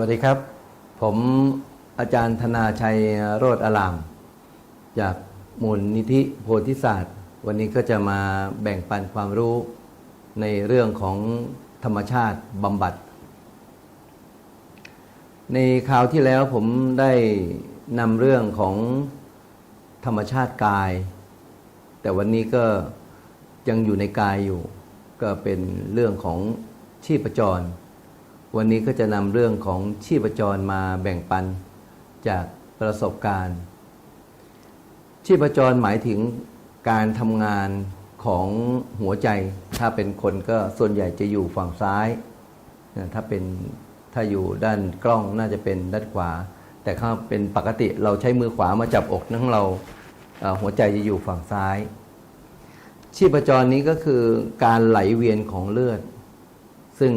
วัสดีครับ ผมอาจารย์ธนาชัยโรธอาราม จากมูลนิธิโพธิศาสตร์ วันนี้ก็จะมาแบ่งปันความรู้ในเรื่องของธรรมชาติบำบัด ในคราวที่แล้วผมได้นำเรื่องของธรรมชาติกาย แต่วันนี้ก็ยังอยู่ในกายอยู่ ก็เป็นเรื่องของชีพจร วันนี้ก็จะนำเรื่องของชีพจรมาแบ่งปันจากประสบการณ์ ชีพจรหมายถึงการทำงานของหัวใจ ถ้าเป็นคนก็ส่วนใหญ่จะอยู่ฝั่งซ้าย ถ้าเป็นถ้าอยู่ด้านกล้องน่าจะเป็นด้านขวา แต่ถ้าเป็นปกติเราใช้มือขวามาจับอกนั่งเราหัวใจจะอยู่ฝั่งซ้าย ชีพจรนี้ก็คือการไหลเวียนของเลือด ซึ่ง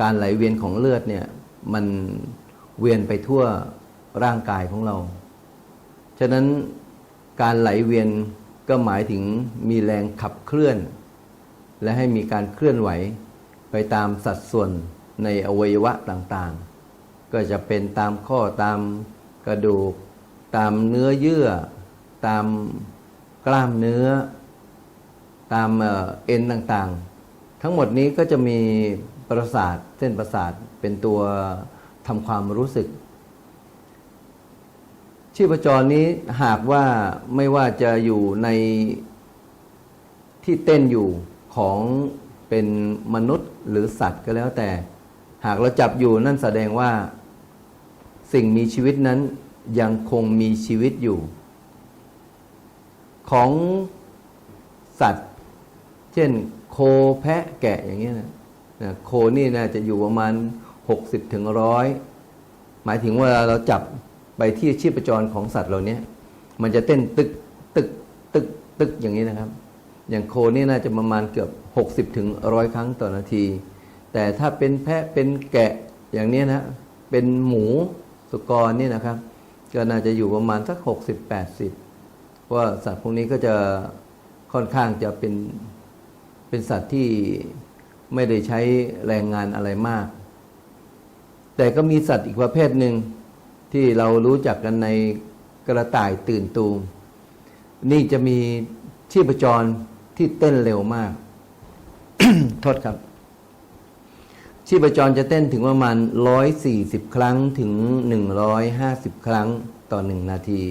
การไหลเวียนของเลือดเนี่ยมันเวียนไปทั่วร่างกายของเรา ฉะนั้นการไหลเวียนก็หมายถึงมีแรงขับเคลื่อน และให้มีการเคลื่อนไหวไปตามสัดส่วนในอวัยวะต่างๆ ก็จะเป็นตามข้อตามกระดูก ตามเนื้อเยื่อ ตามกล้ามเนื้อ ตามเอ็นต่างๆ ทั้งหมดนี้ก็จะมี ประสาทเส้นประสาทเป็นตัวทำความรู้สึก ชีพจรนี้หากว่าไม่ว่าจะอยู่ในที่เต้นอยู่ของเป็นมนุษย์หรือสัตว์ก็แล้วแต่ หากเราจับอยู่นั่นแสดงว่าสิ่งมีชีวิตนั้นยังคงมีชีวิตอยู่ ของสัตว์ เช่น โคแพะแกะอย่างเงี้ยนะ นะโคนี่นะจะอยู่ประมาณ 60ถึงร้อยหมายถึงว่าเราจับไปที่ชีพจรของสัตว์เหล่านี้มันจะเต้นตึกตึกตึกตึกอย่างนี้นะครับ อย่างโคนี่น่าจะประมาณเกือบ 60ถึงร้อยครั้งต่อนาที แต่ถ้าเป็นแพะเป็นแกะอย่างนี้นะเป็นหมูสุกรนี่นะครับ ก็น่าจะอยู่ประมาณสัก 60 80 ว่าสัตว์พวกนี้ก็จะค่อนข้างจะเป็นเป็นสัตว์ที่ ไม่ได้ใช้แรงงานอะไรมาก แต่ก็มีสัตว์อีกประเภทหนึ่งที่เรารู้จักกันในกระต่ายตื่นตูมนี่จะมีชีพจรที่เต้นเร็วมาก โทษครับ ชีพจรจะเต้นถึงประมาณ 140 ครั้งถึง 150 ครั้งต่อหนึ่งนาที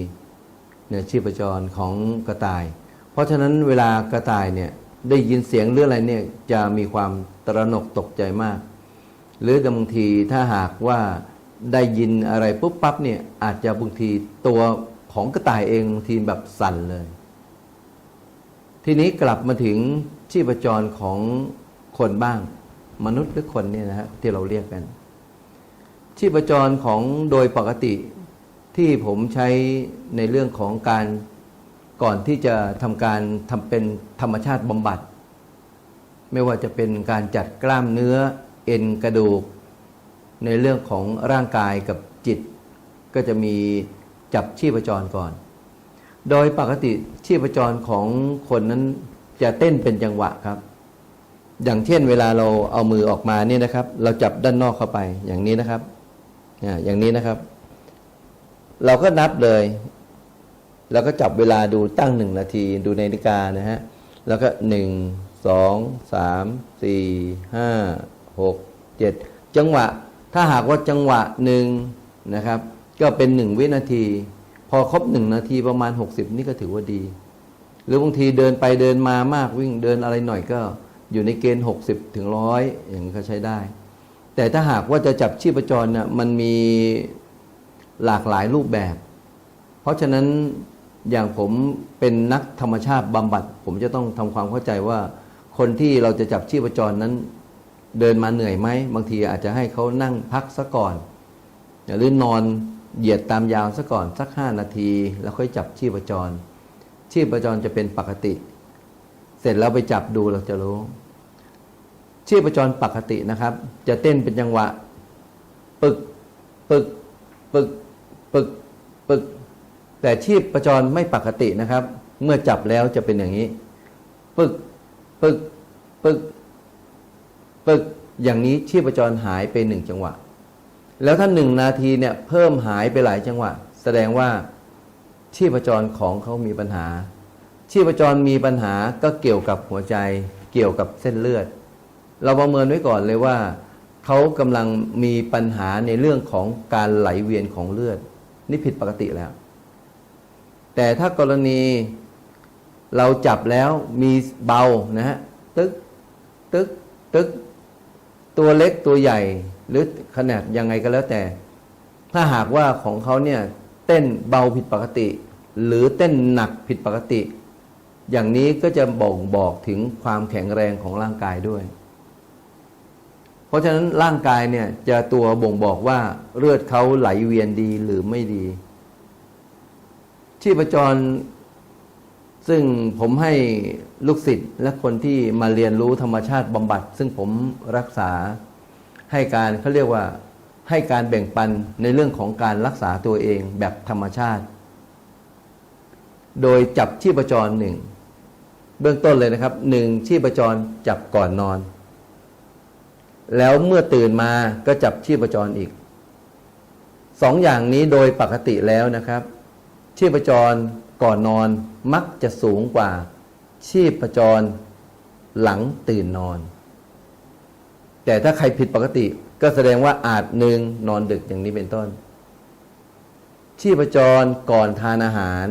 เนี่ยชีพจรของกระต่าย เพราะฉะนั้นเวลากระต่ายเนี่ย ได้ยินเสียงหรืออะไรเนี่ยจะมีความตระหนกตกใจมาก หรือบางทีถ้าหากว่าได้ยินอะไรปุ๊บปั๊บเนี่ยอาจจะบางทีตัวของกระต่ายเองบางทีแบบสั่นเลย ทีนี้กลับมาถึงชีพจรของคนบ้าง มนุษย์หรือคนเนี่ยนะฮะที่เราเรียกกัน ชีพจรของโดยปกติที่ผมใช้ในเรื่องของการ ก่อนที่จะทำการทำเป็นธรรมชาติบำบัด ไม่ว่าจะเป็นการจัดกล้ามเนื้อเอ็นกระดูก ในเรื่องของร่างกายกับจิต ก็จะมีจับชีพจรก่อน โดยปกติชีพจรของคนนั้นจะเต้นเป็นจังหวะครับ อย่างเช่นเวลาเราเอามือออกมาเนี่ยนะครับ เราจับด้านนอกเข้าไปอย่างนี้นะครับอ่าอย่างนี้นะครับ เราก็นับเลย แล้วก็จับเวลาดูตั้งหนึ่งนาทีดูในนาฬิกานะฮะ แล้วก็หนึ่งสองสามสี่ห้าหกเจ็ดจังหวะ ถ้าหากว่าจังหวะหนึ่งนะครับ ก็เป็นหนึ่งวินาที พอครบหนึ่งนาทีประมาณ 60 นี่ก็ถือว่าดี หรือบางทีเดินไปเดินมามากวิ่งเดินอะไรหน่อยก็อยู่ในเกณฑ์ 60 ถึงร้อยอย่างนี้ก็ใช้ได้ แต่ถ้าหากว่าจะจับชีพจรน่ะมันมีหลากหลายรูปแบบ เพราะฉะนั้น อย่างผมเป็นนักธรรมชาติบำบัด ผมจะต้องทำความเข้าใจว่า คนที่เราจะจับชีพจรนั้น เดินมาเหนื่อยไหมบางทีอาจจะให้เขานั่งพักซะก่อนหรือนอนเหยียดตามยาวซะก่อนสักห้านาที แล้วค่อยจับชีพจร ชีพจรจะเป็นปกติ เสร็จแล้วไปจับดูเราจะรู้ ชีพจรปกตินะครับ จะเต้นเป็นจังหวะ ปึก ปึก ปึก ปึก ปึก แต่ชีพประจรไม่ปกตินะครับ เมื่อจับแล้วจะเป็นอย่างนี้ ปึก ปึก ปึก ปึก อย่างนี้ชีพประจรหายไปหนึ่งจังหวะ แล้วถ้าหนึ่งนาทีเนี่ยเพิ่มหายไปหลายจังหวะ แสดงว่าชีพจรของเขามีปัญหา ชีพจรมีปัญหาก็เกี่ยวกับหัวใจ เกี่ยวกับเส้นเลือด เราประเมินไว้ก่อนเลยว่าเขากำลังมีปัญหาในเรื่องของการไหลเวียนของเลือด นี่ผิดปกติแล้ว แต่ถ้ากรณีเราจับแล้วมีเบานะฮะตึกตึกตึกตัวเล็กตัวใหญ่ หรือขนาดยังไงก็แล้วแต่ ถ้าหากว่าของเขาเนี่ยเต้นเบาผิดปกติ หรือเต้นหนักผิดปกติ อย่างนี้ก็จะบ่งบอกถึงความแข็งแรงของร่างกายด้วย เพราะฉะนั้นร่างกายเนี่ยจะตัวบ่งบอกว่าเลือดเขาไหลเวียนดีหรือไม่ดี ชีพจร ซึ่งผมให้ลูกศิษย์และคนที่มาเรียนรู้ธรรมชาติบำบัด ซึ่งผมรักษาให้การเขาเรียกว่าให้การแบ่งปันในเรื่องของการรักษาตัวเองแบบธรรมชาติ โดยจับชีพจรหนึ่งเบื้องต้นเลยนะครับหนึ่งชีพจรจับก่อนนอน แล้วเมื่อตื่นมาก็จับชีพจรอีกสองอย่างนี้โดยปกติแล้วนะครับ ชีพจรก่อนนอนมักจะสูงกว่า ชีพจรหลังตื่นนอน แต่ถ้าใครผิดปกติก็แสดงว่าอาจหนึ่งนอนดึกอย่างนี้เป็นต้น ชีพจรก่อนทานอาหาร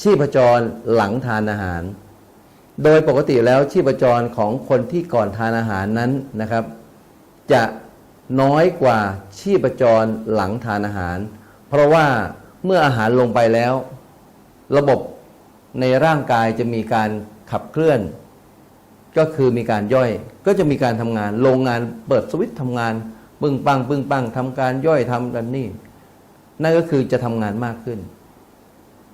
ชีพจรหลังทานอาหาร โดยปกติแล้วชีพจรของคนที่ก่อนทานอาหารนั้นนะครับ จะน้อยกว่าชีพจรหลังทานอาหาร เพราะว่า เมื่ออาหารลงไปแล้ว ระบบในร่างกายจะมีการขับเคลื่อน ก็คือมีการย่อย ก็จะมีการทำงาน โรงงานเปิดสวิตช์ทำงาน ปึ้งปังปึ้งปังทำการย่อยทำกันนี่ นั่นก็คือจะทำงานมากขึ้น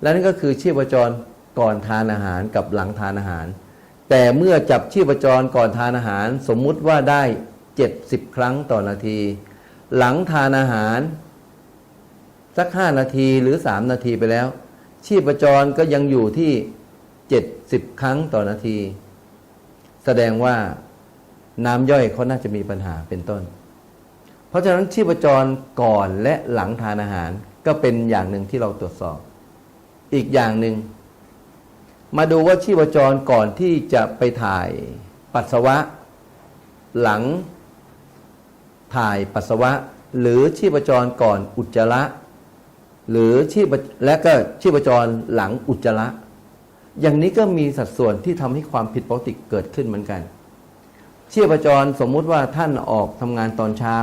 และนั่นก็คือชีพจรก่อนทานอาหารกับหลังทานอาหาร แต่เมื่อจับชีพจรก่อนทานอาหาร สมมุติว่าได้ 70 ครั้งต่อนาที หลังทานอาหาร สัก5นาทีหรือ3นาทีไปแล้ว ชีพจรก็ยังอยู่ที่70ครั้งต่อนาที แสดงว่าน้ำย่อยเขาน่าจะมีปัญหาเป็นต้น เพราะฉะนั้นชีพจรก่อนและหลังทานอาหารก็เป็นอย่างหนึ่งที่เราตรวจสอบ อีกอย่างหนึ่ง มาดูว่าชีพจรก่อนที่จะไปถ่ายปัสสาวะ หลังถ่ายปัสสาวะ หรือชีพจรก่อนอุจจาระ หรือชีพและก็ชีพจรหลังอุจจาระ อย่างนี้ก็มีสัดส่วนที่ทำให้ความผิดปกติเกิดขึ้นเหมือนกัน ชีพจรสมมุติว่าท่านออกทำงานตอนเช้า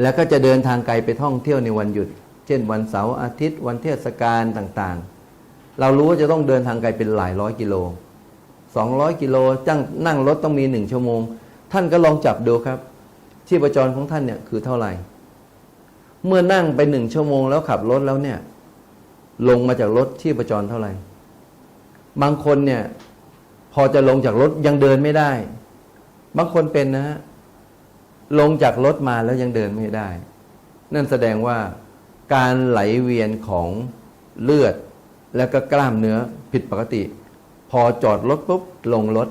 แล้วก็จะเดินทางไกลไปท่องเที่ยวในวันหยุด เช่น วันเสาร์อาทิตย์ วันเทศกาลต่างๆ เรารู้ว่าจะต้องเดินทางไกลเป็นหลายร้อยกิโล200กิโลจ้างนั่งรถต้องมีหนึ่งชั่วโมง ท่านก็ลองจับดูครับ ชีพจรของท่านเนี่ยคือเท่าไหร่ เมื่อนั่งไปหนึ่งชั่วโมงแล้วขับรถแล้วเนี่ย ลงมาจากรถชีพจรเท่าไหร่ บางคนเนี่ย พอจะลงจากรถยังเดินไม่ได้ บางคนเป็นนะฮะลงจากรถมาแล้วยังเดินไม่ได้ นั่นแสดงว่าการไหลเวียนของเลือดและก็กล้ามเนื้อผิดปกติ พอจอดรถปุ๊บลงรถ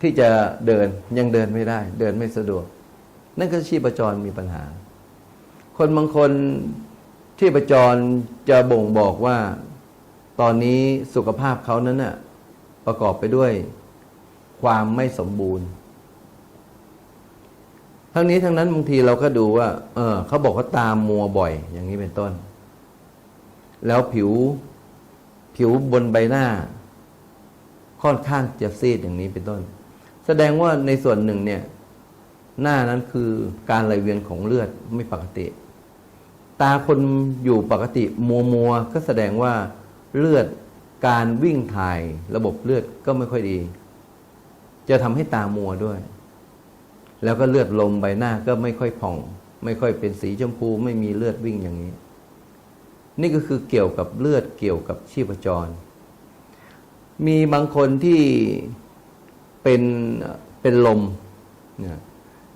ที่จะเดินยังเดินไม่ได้ เดินไม่สะดวก นั่นก็ชีพจรมีปัญหา คนบางคนชีพจรจะบ่งบอกว่า ตอนนี้สุขภาพเขานั้นน่ะประกอบไปด้วยความไม่สมบูรณ์ ทั้งนี้ทั้งนั้นบางทีเราก็ดูว่า เออเขาบอกเขาตามมัวบ่อย อย่างนี้เป็นต้น แล้วผิวผิวบนใบหน้า ค่อนข้างจะซีดอย่างนี้เป็นต้น แสดงว่าในส่วนหนึ่งเนี่ย หน้านั้นคือการไหลเวียนของเลือดไม่ปกติ ตาคนอยู่ปกติมัวมัวก็แสดงว่าเลือดการวิ่งถ่ายระบบเลือดก็ไม่ค่อยดี จะทำให้ตามัวด้วย แล้วก็เลือดลมใบหน้าก็ไม่ค่อยผ่อง ไม่ค่อยเป็นสีชมพูไม่มีเลือดวิ่งอย่างนี้ นี่ก็คือเกี่ยวกับเลือดเกี่ยวกับชีพจร มีบางคนที่เป็นเป็นลมเนี่ย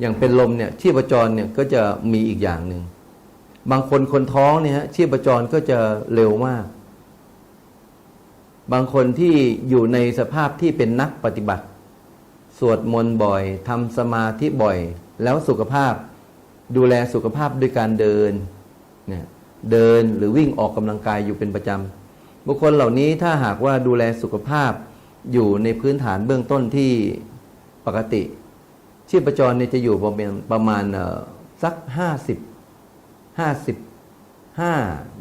อย่างเป็นลมเนี่ยชีพจรเนี่ยก็จะมีอีกอย่างหนึ่ง บางคนคนท้องเนี่ยฮะชีพจรก็จะเร็วมาก บางคนที่อยู่ในสภาพที่เป็นนักปฏิบัติ สวดมนต์บ่อยทำสมาธิบ่อย แล้วสุขภาพดูแลสุขภาพด้วยการเดินเนี่ยเดินหรือวิ่งออกกำลังกายอยู่เป็นประจำบุคคลเหล่านี้ถ้าหากว่าดูแลสุขภาพอยู่ในพื้นฐานเบื้องต้นที่ปกติ ชีพจรเนี่ยจะอยู่ประมาณประมาณสักห้าสิบ ห้าสิบห้า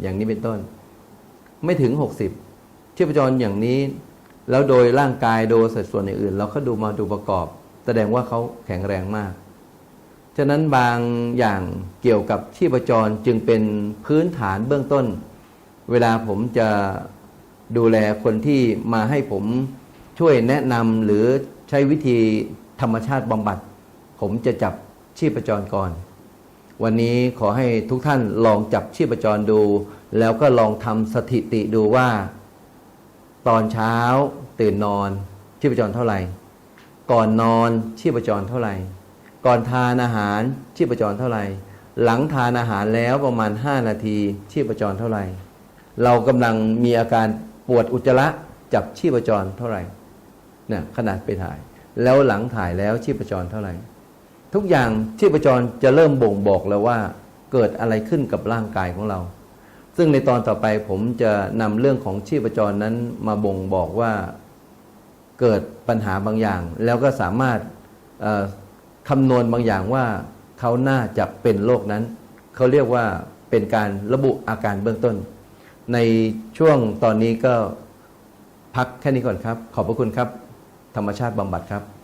อย่างนี้เป็นต้น ไม่ถึงหกสิบชีพจรอย่างนี้ แล้วโดยร่างกายโดยสัดส่วนอื่น เราก็ดูมาดูประกอบ แสดงว่าเขาแข็งแรงมาก ฉะนั้นบางอย่างเกี่ยวกับชีพจรจึงเป็นพื้นฐานเบื้องต้น เวลาผมจะดูแลคนที่มาให้ผมช่วยแนะนำหรือใช้วิธีธรรมชาติบำบัด ผมจะจับชีพจรก่อน วันนี้ขอให้ทุกท่านลองจับชีพจรดู แล้วก็ลองทำสถิติดูว่า ตอนเช้าตื่นนอนชีพจรเท่าไหร่ ก่อนนอนชีพจรเท่าไหร่ ก่อนทานอาหารชีพจรเท่าไหร่ หลังทานอาหารแล้วประมาณ 5 นาทีชีพจรเท่าไหร่ เรากำลังมีอาการปวดอุจจาระจับชีพจรเท่าไหร่เนี่ยขนาดไปถ่าย แล้วหลังถ่ายแล้วชีพจรเท่าไหร่ ทุกอย่างชีพจรจะเริ่มบ่งบอกแล้วว่าเกิดอะไรขึ้นกับร่างกายของเรา ซึ่งในตอนต่อไปผมจะนำเรื่องของชีพจรนั้นมาบ่งบอกว่าเกิดปัญหาบางอย่าง แล้วก็สามารถคำนวณบางอย่างว่าเขาน่าจะเป็นโรคนั้น เขาเรียกว่าเป็นการระบุอาการเบื้องต้น ในช่วงตอนนี้ก็พักแค่นี้ก่อนครับ ขอบพระคุณครับ ธรรมชาติบำบัดครับ